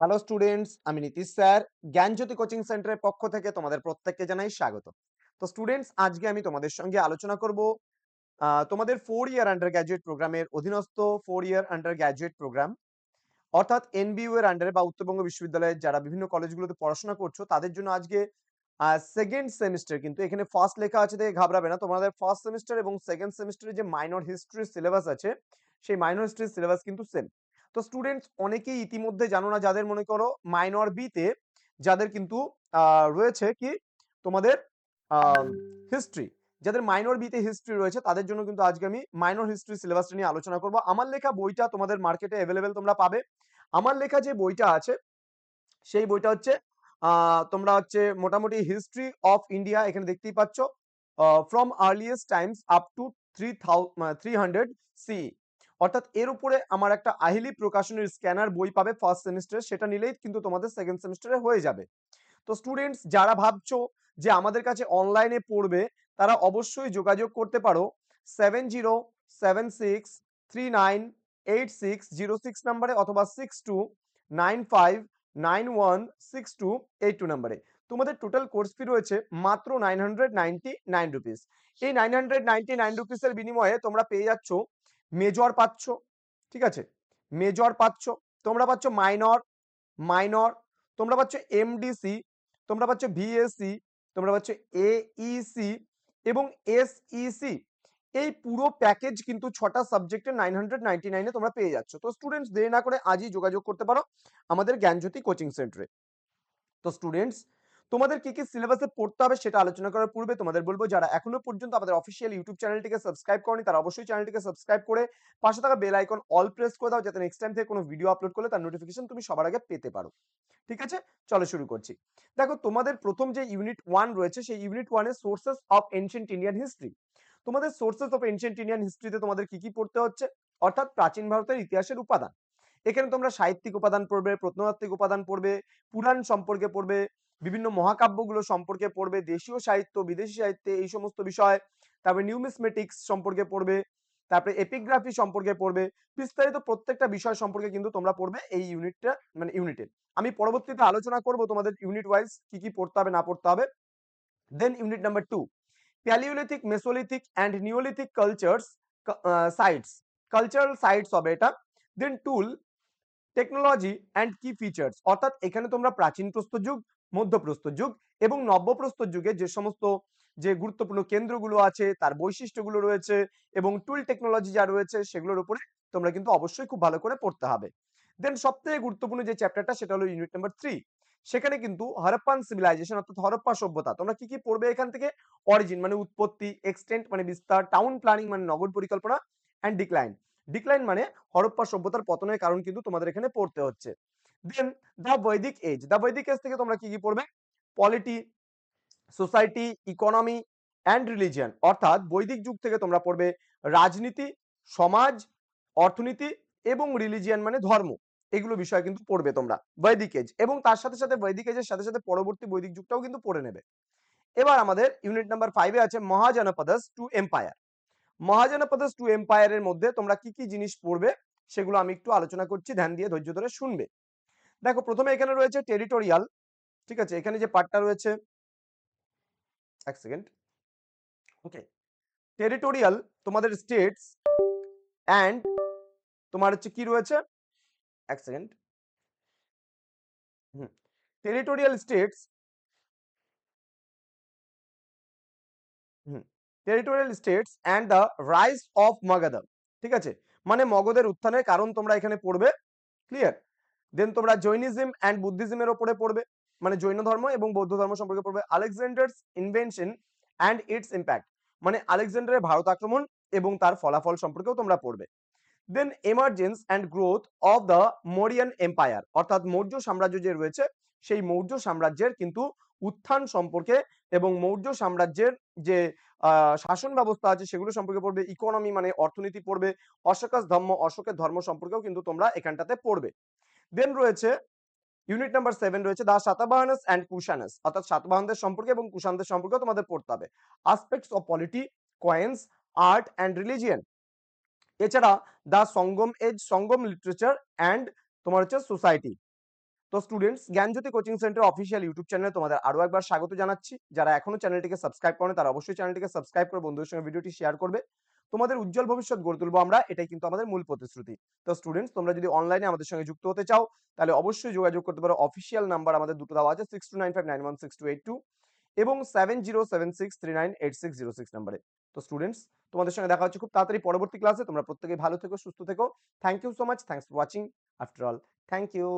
Hello students আমি Nitish sir. জ্ঞানজ্যোতি coaching সেন্টারের পক্ষ থেকে তোমাদের প্রত্যেককে জানাই স্বাগত। তো স্টুডেন্টস আজকে আমি তোমাদের সঙ্গে আলোচনা করব তোমাদের ফোর ইয়ার আন্ডার গ্র্যাজুয়েট প্রোগ্রামের অধীনস্থ four year undergraduate programme অর্থাৎ এনবিইউ এর আন্ডারে বা উত্তরবঙ্গ বিশ্ববিদ্যালয়ের যারা বিভিন্ন কলেজগুলোতে পড়াশোনা করছ, তাদের জন্য আজকে সেকেন্ড সেমিস্টার কিন্তু এখানে ফার্স্ট লেখা আছে দেখে ঘাবড়াবে না। তোমাদের ফার্স্ট সেমিস্টার এবং সেকেন্ড সেমিস্টারে যে মাইনর হিস্ট্রি সিলেবাস আছে, সেই মাইনর হিস্ট্রি সিলেবাস কিন্তু সেম তো স্টুডেন্টস অনেকেই ইতিমধ্যে জানো না, যাদের মনে করো মাইনর বিতে যাদের কিন্তু রয়েছে কি তোমাদের হিস্ট্রি যাদের মাইনর বিতে হিস্ট্রি রয়েছে, তাদের জন্য কিন্তু আজকে আমি মাইনর হিস্ট্রি সিলেবাসটা নিয়ে আলোচনা করব। আমার লেখা বইটা তোমাদের মার্কেটে অ্যাভেলেবেল তোমরা পাবে। আমার লেখা যে বইটা আছে, সেই বইটা হচ্ছে তোমরা হচ্ছে মোটামুটি হিস্ট্রি অফ ইন্ডিয়া এখানে দেখতেই পাচ্ছ from earliest times up to three three hundred C অর্থাৎ এর উপরে আমার একটা আহিলি প্রকাশনের স্ক্যানার বই পাবে ফার্স্ট সেমিস্টারে সেটা নিলেই কিন্তু তোমাদের সেকেন্ড সেমিস্টারে হয়ে যাবে। তো স্টুডেন্টস যারা ভাবছ যে আমাদের কাছে অনলাইনে পড়বে, তারা অবশ্যই যোগাযোগ করতে পারো। Seven zero seven six three nine eight six zero six নাম্বারে অথবা six two nine five nine one six two eight two নাম্বারে তোমাদের টোটাল কোর্স ফি রয়েছে মাত্র nine hundred ninety nine rupees এই নাইন হান্ড্রেড নাইনটি নাইন রুপিসের বিনিময়ে তোমরা পেয়ে যাচ্ছ মেজর পাচ্ছ, ঠিক আছে? মেজর পাচ্ছ, তোমরা পাচ্ছ মাইনর মাইনর তোমরা পাচ্ছ এমডিসি তোমরা পাচ্ছ ভিএসসি তোমরা পাচ্ছ এইসি এবং এসইসি এই পুরো প্যাকেজ কিন্তু ছটা সাবজেক্টে নাইন হান্ড্রেড নাইনটি নাইনে তোমরা পেয়ে যাচ্ছ। তো স্টুডেন্টস দেরি না করে আজই যোগাযোগ করতে পারো আমাদের জ্ঞানজ্যোতি কোচিং সেন্টারে তো স্টুডেন্টস তোমাদের কি কি সিলেবাসে পড়তে হবে সেটা আলোচনা করার পূর্বে তোমাদের বলব যারা এখনও পর্যন্ত আমাদের অফিসিয়াল ইউটিউব চ্যানেলটিকে সাবস্ক্রাইব করনি, তারা অবশ্যই চ্যানেলটিকে সাবস্ক্রাইব করে পাশে থাকা বেল আইকন অল প্রেস করে দাও, যাতে নেক্সট টাইম থেকে কোনো ভিডিও আপলোড করলে তার নোটিফিকেশন তুমি সবার আগে পেতে পারো। ঠিক আছে? চলো শুরু করছি। দেখো, তোমাদের প্রথম যে ইউনিট ওয়ান রয়েছে, সেই ইউনিট ওয়ানে sources of ancient Indian history তোমাদের সোর্সেস অফ এনশিয়েন্ট ইন্ডিয়ান হিস্ট্রিতে তোমাদের কি কি পড়তে হচ্ছে? অর্থাৎ প্রাচীন ভারতের ইতিহাসের উপাদান। এখানে তোমরা সাহিত্যিক উপাদান পড়বে, প্রত্নতাত্ত্বিক উপাদান পড়বে, পুরাণ সম্পর্কে পড়বে বিভিন্ন মহাকাব্যগুলো সম্পর্কে পড়বে, দেশীয় সাহিত্য, বিদেশি সাহিত্যে এই সমস্ত বিষয়, তারপরে নিউমিসমেটিক্স সম্পর্কে পড়বে, তারপরে এপিগ্রাফি সম্পর্কে পড়বে, বিস্তারিত প্রত্যেকটা বিষয় সম্পর্কে কিন্তু তোমরা পড়বে এই ইউনিটটা মানে ইউনিটে আমি পরবর্তীতে আলোচনা করব তোমাদের ইউনিট ওয়াইজ কি কি পড়তে হবে, না পড়তে হবে। Then unit number two palaeolithic mesolithic and neolithic cultures sites cultural sites হবে এটা। দেন টুল টেকনোলজি অ্যান্ড কি ফিচার্স অর্থাৎ এখানে তোমরা প্রাচীন প্রস্তর যুগ মধ্যপ্রস্তর যুগ এবং নব্যপ্রস্তর যুগে যে সমস্ত, যে গুরুত্বপূর্ণ কেন্দ্রগুলো আছে, তার বৈশিষ্ট্যগুলো রয়েছে এবং টুল টেকনোলজি যা রয়েছে সেগুলোর উপরে তোমরা কিন্তু অবশ্যই খুব ভালো করে পড়তে হবে। দেন সবথেকে গুরুত্বপূর্ণ যে চ্যাপ্টারটা সেটা হলো ইউনিট নাম্বার থ্রি সেখানে কিন্তু হরপ্পান সিভিলাইজেশন অর্থাৎ হরপ্পা সভ্যতা, তোমরা কি কি পড়বে এখান থেকে? অরিজিন মানে উৎপত্তি এক্সটেন্ট মানে বিস্তার টাউন প্ল্যানিং মানে নগর পরিকল্পনা অ্যান্ড ডিক্লাইন ডিক্লাইন মানে হরপ্পা সভ্যতার পতনের কারণ কিন্তু তোমাদের এখানে পড়তে হচ্ছে। Then the Vedic age the Vedic age থেকে তোমরা কি কি পড়বে? Polity society economy and religion অর্থাৎ বৈদিক যুগ থেকে তোমরা পড়বে রাজনীতি, সমাজ, অর্থনীতি এবং রিলিজিয়ান মানে ধর্ম। এগুলো বিষয় কিন্তু পড়বে তোমরা বৈদিক এজ এবং তার সাথে সাথে বৈদিক এজের সাথে সাথে পরবর্তী বৈদিক যুগটাও কিন্তু পড়ে নেবে। এবার আমাদের ইউনিট নাম্বার ফাইভে আছে Mahajanapadas to empire Mahajanapadas to এম্পায়ারের মধ্যে তোমরা কি কি জিনিস পড়বে সেগুলো আমি একটু আলোচনা করছি, ধ্যান দিয়ে ধৈর্য ধরে শুনবে। দেখো, প্রথমে এখানে রয়েছে টেরিটোরিয়াল, ঠিক আছে? এখানে যে পার্টটা রয়েছে, এক সেকেন্ড। ওকে। টেরিটোরিয়াল তোমাদের স্টেটস অ্যান্ড তোমার হচ্ছে কি রয়েছে? এক second. Hmm. Territorial states, hmm. Territorial states and the rise of Magadha ঠিক আছে? মানে মগধের উত্থানের কারণ তোমরা এখানে পড়বে ক্লিয়ার দেন তোমরা জৈনিজম অ্যান্ড বুদ্ধিজমের ওপরে পড়বে মানে জৈন ধর্ম এবং বৌদ্ধ ধর্ম সম্পর্কে পড়বে, Alexander's invention and its impact মানে আলেকজান্ডারের ভারত আক্রমণ এবং তার ফলাফল সম্পর্কেও তোমরা পড়বে। Then emergence and growth of the Mauryan empire অর্থাৎ মৌর্য সাম্রাজ্য যে রয়েছে, সেই মৌর্য সাম্রাজ্যের কিন্তু উত্থান সম্পর্কে এবং মৌর্য সাম্রাজ্যের যে শাসন ব্যবস্থা আছে সেগুলো সম্পর্কে পড়বে ইকোনমি মানে অর্থনীতি পড়বে, অশোকাস ধর্ম, অশোকের ধর্ম সম্পর্কেও কিন্তু তোমরা এখানটাতে পড়বে। দেন রয়েছে ইউনিট নাম্বার সেভেন রয়েছে দা সাতাবাহানাস অ্যান্ড কুশানাস অর্থাৎ সাতবাহনদের সম্পর্কে এবং কুষাণদের সম্পর্কে তোমাদের পড়তে হবে। Aspects of polity coins art and religion এছাড়া the Sangam, age Sangam literature and তোমার হচ্ছে সোসাইটি তো students Gyanjyoti coaching centre official YouTube চ্যানেলে তোমাদের আরও একবার স্বাগত জানাচ্ছি। যারা এখনও চ্যানেলটিকে সাবস্ক্রাইব করেন, তারা অবশ্যই চ্যানেলটিকে সাবস্ক্রাইব করে বন্ধুদের সঙ্গে ভিডিওটি শেয়ার করবে। তোমাদের উজ্জ্বল ভবিষ্যৎ গড়ে তুলবো আমরা, এটাই কিন্তু আমাদের মূল প্রতিশ্রুতি। তো স্টুডেন্টস তোমরা যদি অনলাইনে আমাদের সঙ্গে যুক্ত হতে চাও, তাহলে অবশ্যই যোগাযোগ করতে পারো। অফিসিয়াল নাম্বার আমাদের দুটো দেওয়া আছে six two nine five nine one six two eight two এবং seven zero seven six three nine eight six zero six নাম্বারে তো স্টুডেন্টস তোমাদের সঙ্গে দেখা হচ্ছে খুব তাড়াতাড়ি পরবর্তী ক্লাসে তোমরা প্রত্যেকেই ভালো থেকো, সুস্থ থেকো। Thank you so much thanks for watching after all thank you